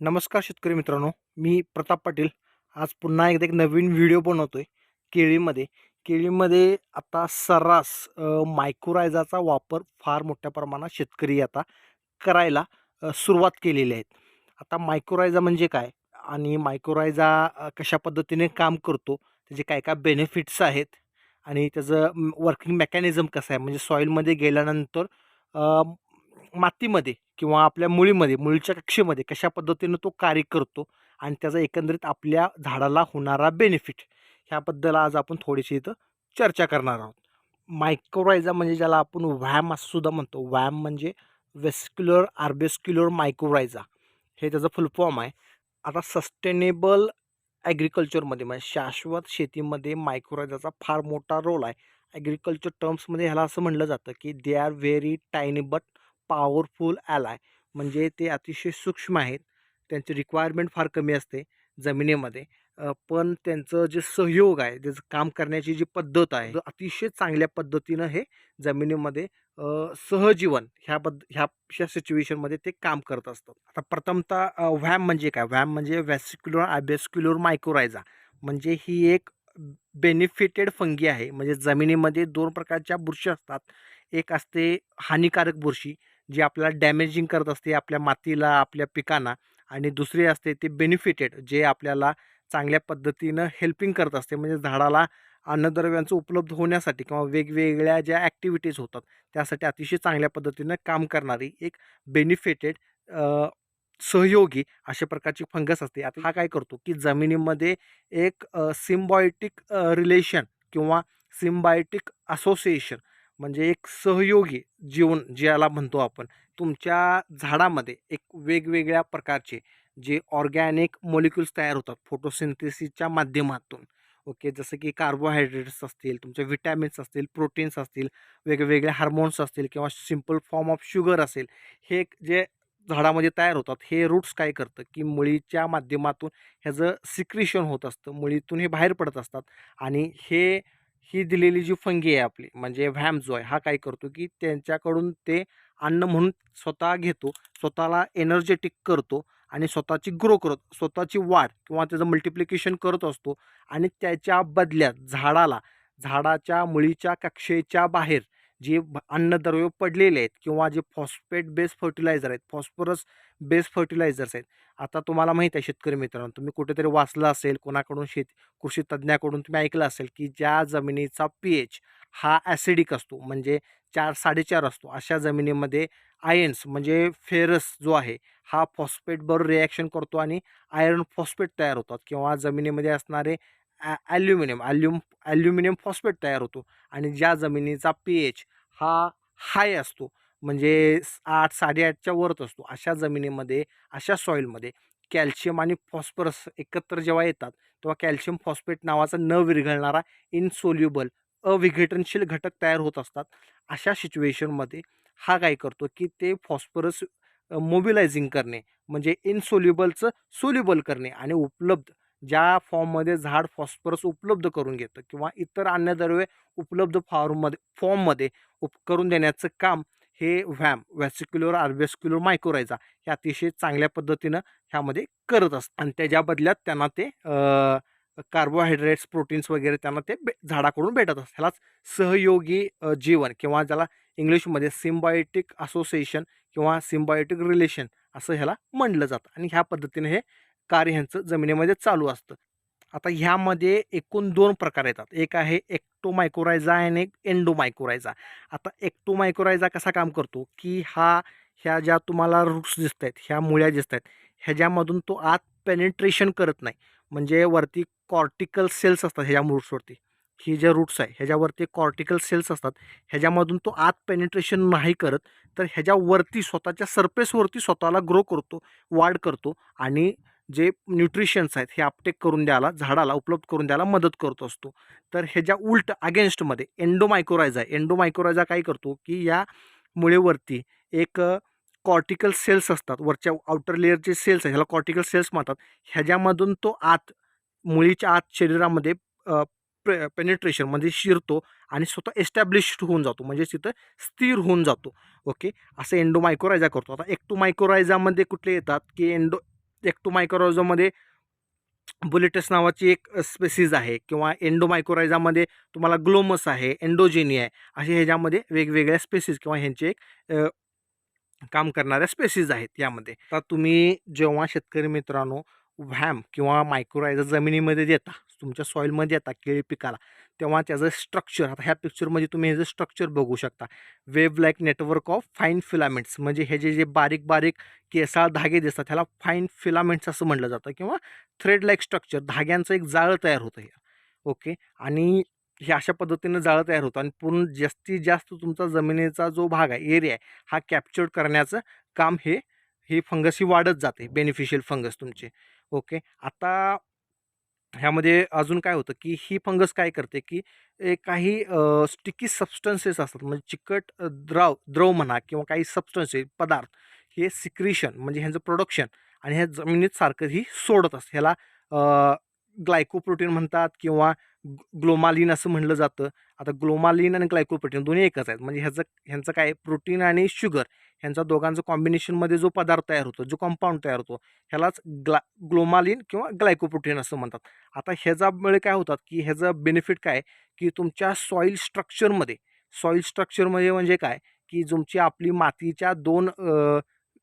नमस्कार शेतकरी मित्रांनो मी प्रताप पाटील. आज पुन्हा एकदा एक नवीन व्हिडिओ बनवतो आहे केळीमध्ये. केळीमध्ये आता सर्रास मायक्रोरायझाचा वापर फार मोठ्या प्रमाणात शेतकरी आता करायला सुरुवात केलेली आहेत. आता मायक्रोरायझा म्हणजे काय? आणि मायक्रोरायझा कशा पद्धतीने काम करतो? त्याचे काय काय बेनिफिट्स आहेत? आणि त्याचं वर्किंग मेकॅनिझम कसं आहे? म्हणजे सॉईलमध्ये गेल्यानंतर मातीमध्ये किंवा आपल्या मुळीमध्ये मुळीच्या कक्षेमध्ये कशा पद्धतीनं तो कार्य करतो आणि त्याचा एकंदरीत आपल्या झाडाला होणारा बेनिफिट ह्याबद्दल आज आपण थोडीशी इथं चर्चा करणार आहोत. मायक्रोरायझा म्हणजे ज्याला आपण व्हॅम असं सुद्धा म्हणतो. व्हॅम म्हणजे वेस्क्युलर आर्बेस्क्युलर मायक्रोरायझा. हे त्याचं फुल फॉर्म आहे. आता सस्टेनेबल ॲग्रिकल्चरमध्ये म्हणजे शाश्वत शेतीमध्ये मायक्रोरायझाचा फार मोठा रोल आहे. ॲग्रिकल्चर टर्म्समध्ये ह्याला असं म्हणलं जातं की they are very tiny but powerful ally म्हणजे ते अतिशय सूक्ष्म आहेत. त्यांची रिक्वायरमेंट फार कमी असते जमिनीमध्ये. पण त्यांचं जे सहयोग आहे त्याचं काम करण्याची जी पद्धत आहे अतिशय चांगल्या पद्धतीनं हे जमिनीमध्ये सहजीवन ह्या ह्याबद्द ह्या अशा सिच्युएशनमध्ये ते काम करत असतात. आता प्रथमतः व्यायाम व्हॅम म्हणजे काय? व्हॅम म्हणजे व्हॅसिक्युलर ॲबेस्क्युलर मायक्रोरायझा म्हणजे ही एक बेनिफिटेड फंगी आहे. म्हणजे जमिनीमध्ये दोन प्रकारच्या बुरशी असतात. एक असते हानिकारक बुरशी जी आपल्याला डॅमेजिंग करत असते आपल्या मातीला आपल्या पिकांना आणि दुसरी असते ती बेनिफिटेड जे आपल्याला चांगल्या पद्धतीनं हेल्पिंग करत असते. म्हणजे झाडाला अन्नद्रव्यांचं उपलब्ध होण्यासाठी किंवा वेगवेगळ्या ज्या ॲक्टिव्हिटीज होतात त्यासाठी अतिशय चांगल्या पद्धतीनं काम करणारी एक बेनिफिटेड सहयोगी अशा प्रकारची फंगस असते. आता हा काय करतो की जमिनीमध्ये एक सिम्बायोटिक रिलेशन किंवा सिम्बायोटिक असोसिएशन म्हणजे एक सहयोगी जीवन ज्याला म्हणतो आपण तुमच्या झाडामध्ये एक वेगवेगळ्या प्रकारचे जे ऑर्गॅनिक मॉलिक्युल्स तयार होतात फोटोसिंथेसिसच्या माध्यमातून. ओके जसं की कार्बोहायड्रेट्स असतील तुमचे विटॅमिन्स असतील प्रोटीन्स असतील वेगवेगळे हार्मोन्स असतील किंवा सिंपल फॉर्म ऑफ शुगर असेल हे एक जे झाडामध्ये तयार होतात हे रूट्स काय करतं की मुळीच्या माध्यमातून ह्याचं सिक्रिशन होत असतं मुळीतून हे बाहेर पडत असतात आणि हे ही दिलेली जी फंगी आहे आपली म्हणजे व्हॅम जो आहे हा काय करतो की त्यांच्याकडून ते अन्न म्हणून स्वतः घेतो स्वतःला एनर्जेटिक करतो आणि स्वतःची ग्रो करत स्वतःची वाढ किंवा त्याचं मल्टिप्लिकेशन करत असतो आणि त्याच्या बदल्यात झाडाला झाडाच्या मुळीच्या कक्षेच्या बाहेर जे अन्नद्रव्य पडलेले आहेत किंवा जे फॉस्फेट बेस फर्टिलायझर आहेत फॉस्फरस बेस फर्टिलायझर्स आहेत. आता तुम्हाला माहीत आहे शेतकरी मित्रांनो तुम्ही कुठेतरी वाचलं असेल कोणाकडून शेत कृषी तज्ज्ञाकडून तुम्ही ऐकलं असेल की ज्या जमिनीचा पी एच हा ॲसिडिक असतो म्हणजे चार साडेचार असतो अशा जमिनीमध्ये आयन्स म्हणजे फेरस जो आहे हा फॉस्फेटबरोबर रिॲक्शन करतो आणि आयर्न फॉस्फेट तयार होतात. किंवा जमिनीमध्ये असणारे ॲल्युमिनियम ॲल्युम ॲल्युमिनियम फॉस्फेट तयार होतो आणि ज्या जमिनीचा पी एच हा हाय असतो म्हणजे आठ साडेआठच्या वरत असतो अशा जमिनीमध्ये अशा सॉईलमध्ये कॅल्शियम आणि फॉस्फरस एकत्र जेव्हा येतात तेव्हा कॅल्शियम फॉस्फेट नावाचा न विरघळणारा इनसोल्युबल अविघटनशील घटक तयार होत असतात. अशा सिच्युएशनमध्ये हा काय करतो की ते फॉस्फरस मोबिलायझिंग करणे म्हणजे इनसोल्युबलचं सोल्युबल करणे आणि उपलब्ध ज्या फॉर्ममध्ये झाड फॉस्फरस उपलब्ध करून घेतं किंवा इतर अन्नद्रव्ये उपलब्ध फॉर्ममध्ये फॉर्ममध्ये उप करून देण्याचं काम हे व्हॅम व्हॅसिक्युलर आर्वेस्क्युलर मायक्रोरायझा हे अतिशय चांगल्या पद्धतीनं ह्यामध्ये करत असतं. आणि त्याच्या बदल्यात त्यांना ते कार्बोहायड्रेट्स प्रोटीन्स वगैरे त्यांना ते बे झाडाकडून भेटत असतात ह्यालाच सहयोगी जीवन किंवा ज्याला इंग्लिशमध्ये सिम्बायोटिक असोसिएशन किंवा सिम्बायोटिक रिलेशन असं ह्याला म्हणलं जातं. आणि ह्या पद्धतीने हे कार्य ह्यांचं जमिनीमध्ये चालू असतं. आता ह्यामध्ये एकूण दोन प्रकार येतात. एक आहे एक्टोमायक्रोरायझा आणि एक एंडोमायक्रोरायझा आता एक्टोमायक्रोरायझा कसा काम करतो? की हा ह्या ज्या तुम्हाला रूट्स दिसत आहेत ह्या मुळ्या दिसत आहेत ह्याच्यामधून तो आत पेनिट्रेशन करत नाही. म्हणजे वरती कॉर्टिकल सेल्स असतात ह्याच्या रूट्सवरती ही ज्या रूट्स आहे ह्याच्यावरती कॉर्टिकल सेल्स असतात. ह्याच्यामधून तो आत पेनिट्रेशन नाही करत तर ह्याच्यावरती स्वतःच्या सरफेसवरती स्वतःला ग्रो करतो वाढ करतो आणि जे न्यूट्रिशन्स आहेत हे अपटेक करून द्यायला झाडाला उपलब्ध करून द्यायला मदत करत असतो. तर ह्याच्या उलट अगेन्स्टमध्ये एंडोमायक्रोरायझा एन्डोमायक्रोरायझा काय करतो की या मुळेवरती एक कॉर्टिकल सेल्स असतात. वरच्या आउटर लेअरचे सेल्स आहेत ह्याला कॉर्टिकल सेल्स म्हणतात. ह्याच्यामधून तो आत मुळीच्या आत शरीरामध्ये पे पेनिट्रेशन म्हणजे शिरतो आणि स्वतः एस्टॅब्लिश्ड होऊन जातो. म्हणजे तिथं स्थिर होऊन जातो. ओके? असं एन्डोमायक्रोरायझा करतो. आता एक्टोमायक्रोरायझामध्ये कुठले येतात की एंडो एक्टोमायक्रोझोमध्ये बुलेटस नावाची एक स्पेसीज आहे किंवा एंडोमायक्रोरायझामध्ये तुम्हाला ग्लोमस आहे एंडोजेनी आहे असे ह्याच्यामध्ये वेगवेगळ्या स्पेसीज किंवा ह्यांचे एक काम करणाऱ्या स्पेसीज आहेत यामध्ये. आता तुम्ही जेव्हा शेतकरी मित्रांनो व्हॅम किंवा मायक्रोरायझर जमिनीमध्ये देता तुमच्या सॉईलमध्ये येता केळी पिकाला तेव्हा त्याचं स्ट्रक्चर आता ह्या पिक्चरमध्ये तुम्ही ह्याचं स्ट्रक्चर बघू शकता. Wave like network of fine filaments म्हणजे हे जे जे बारीक बारीक केसाळ धागे दिसतात ह्याला फाईन फिलामेंट्स असं म्हटलं जातं किंवा थ्रेड लाईक स्ट्रक्चर धाग्यांचं एक जाळं तयार होतं हे. ओके आणि हे अशा पद्धतीनं जाळं तयार होतं आणि पूर्ण जास्तीत जास्त तुमचा जमिनीचा जो भाग आहे एरिया आहे हा कॅप्चर करण्याचं काम हे ही फंगस ही वाढत जाते बेनिफिशियल फंगस तुमचे. ओके आता ह्यामध्ये अजून काय होतं की ही फंगस काय करते की काही स्टिकी सबस्टन्सेस असतात म्हणजे चिकट द्रव द्रव म्हणा किंवा काही सबस्टन्सेस पदार्थ हे सिक्रिशन म्हणजे ह्यांचं प्रोडक्शन आणि ह्या जमिनीत सारखं ही सोडत असतं. ह्याला ग्लायकोप्रोटीन म्हणतात किंवा ग्लोमालिन असं म्हणलं जातं. आता ग्लोमालिन आणि ग्लायकोप्रोटीन दोन्ही एकच आहेत. म्हणजे ह्याचं ह्यांचं काय प्रोटीन आणि शुगर ह्यांचा दोघांचं कॉम्बिनेशनमध्ये जो पदार्थ तयार होतो जो कंपाऊंड तयार होतो ह्यालाच ग्ला ग्लोमालिन किंवा ग्लायकोप्रोटीन असं म्हणतात. आता ह्याच्यामुळे काय होतात की ह्याचं बेनिफिट काय की तुमच्या सॉईल स्ट्रक्चरमध्ये सॉईल स्ट्रक्चरमध्ये म्हणजे काय? की तुमची आपली मातीच्या दोन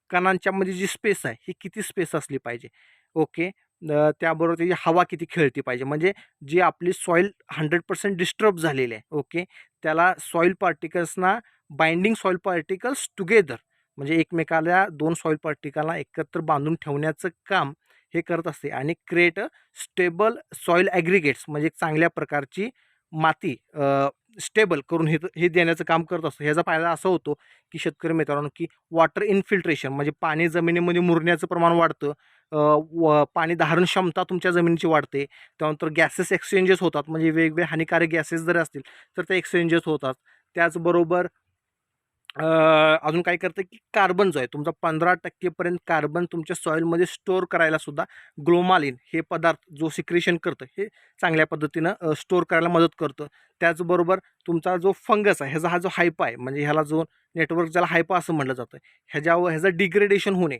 कणांच्यामध्ये जी स्पेस आहे ही किती स्पेस असली पाहिजे? ओके त्याबरोबर त्याची हवा किती खेळती पाहिजे. म्हणजे जी आपली सॉईल हंड्रेड पर्सेंट डिस्टर्ब झालेली आहे ओके? त्याला सॉईल पार्टिकल्सना बाइंडिंग सॉईल पार्टिकल्स टुगेदर म्हणजे एकमेकाला दोन सॉईल पार्टिकलला एकत्र बांधून ठेवण्याचं काम हे करत असते आणि क्रिएट स्टेबल सॉईल ॲग्रिगेट्स म्हणजे चांगल्या प्रकारची माती स्टेबल करून हे हे देण्याचं काम करत असतो. ह्याचा फायदा असा होतो की शेतकरी मित्रांनो की वॉटर इन्फिल्ट्रेशन म्हणजे पाणी जमिनीमध्ये मुरण्याचं प्रमाण वाढतं व पाणी धारण क्षमता तुमच्या जमिनीची वाढते. त्यानंतर गॅसेस एक्सचेंजेस होतात. म्हणजे वेगवेगळे हानिकारक गॅसेस जरी असतील तर ते एक्सचेंजेस होतात. त्याचबरोबर अजून काय करतं की कार्बन जो आहे तुमचा पंधरा टक्केपर्यंत कार्बन तुमच्या सॉईलमध्ये स्टोअर करायला सुद्धा ग्लोमालिन हे पदार्थ जो सिक्रेशन करतं हे चांगल्या पद्धतीनं स्टोअर करायला मदत करतं. त्याचबरोबर तुमचा जो फंगस आहे ह्याचा हा जो हायपा आहे म्हणजे ह्याला जो नेटवर्क ज्याला हायपा असं म्हटलं जातं ह्याच्यावर ह्याचं डिग्रेडेशन होणे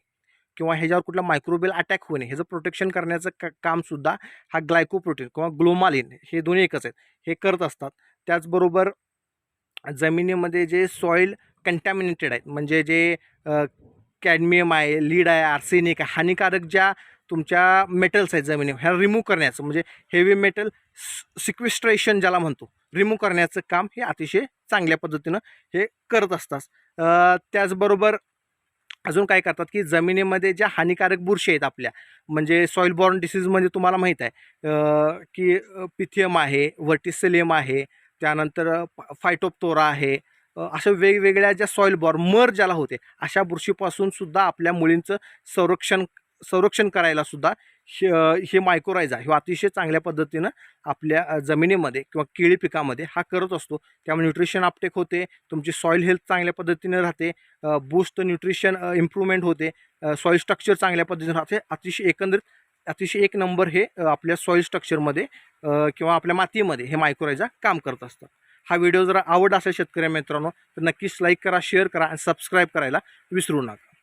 किंवा ह्याच्यावर कुठला मायक्रोबियल अटॅक होणे ह्याचं प्रोटेक्शन करण्याचं का कामसुद्धा हा ग्लायकोप्रोटीन किंवा ग्लोमालिन हे दोन्ही एकच आहेत. हे करत असतात. त्याचबरोबर जमिनीमध्ये जे सॉईल कंटॅमिनेटेड आहेत म्हणजे जे कॅडमियम आहे लीड आहे आर्सेनिक आहे हानिकारक ज्या तुमच्या मेटल्स आहेत जमिनीवर ह्या रिमूव्ह करण्याचं म्हणजे हेवी मेटल सिक्विस्ट्रेशन ज्याला म्हणतो रिमूव्ह करण्याचं काम हे अतिशय चांगल्या पद्धतीनं हे करत असतात. त्याचबरोबर अजून काय करतात की जमिनीमध्ये ज्या हानिकारक बुरशी आहेत आपल्या म्हणजे सॉईल बॉर्न डिसीजमध्ये तुम्हाला माहीत आहे की पिथियम आहे वर्टिसेलियम आहे त्यानंतर फायटोप्तोरा आहे अशा वेगवेगळ्या ज्या सॉईल बॉर्न मर ज्याला होते अशा बुरशीपासून सुद्धा आपल्या मुलींचं संरक्षण संरक्षण करायला सुद्धा हे मायक्रोरायझा हे अतिशय चांगल्या पद्धतीनं आपल्या जमिनीमध्ये किंवा केळी पिकामध्ये हा करत असतो. त्यामुळे न्यूट्रिशन अपटेक होते तुमची सॉईल हेल्थ चांगल्या पद्धतीने राहते बूस्ट न्यूट्रिशन इम्प्रूव्हमेंट होते सॉईल स्ट्रक्चर चांगल्या पद्धतीने राहते. अतिशय एकंदरीत अतिशय एक नंबर हे आपल्या सॉईल स्ट्रक्चरमध्ये किंवा आपल्या मातीमध्ये हे मायक्रोरायझा काम करत असतात हा व्हिडिओ जर आवड असेल शेतकरी मित्रांनो तर नक्कीच लाईक करा शेअर करा आणि सबस्क्राईब करायला विसरू नका.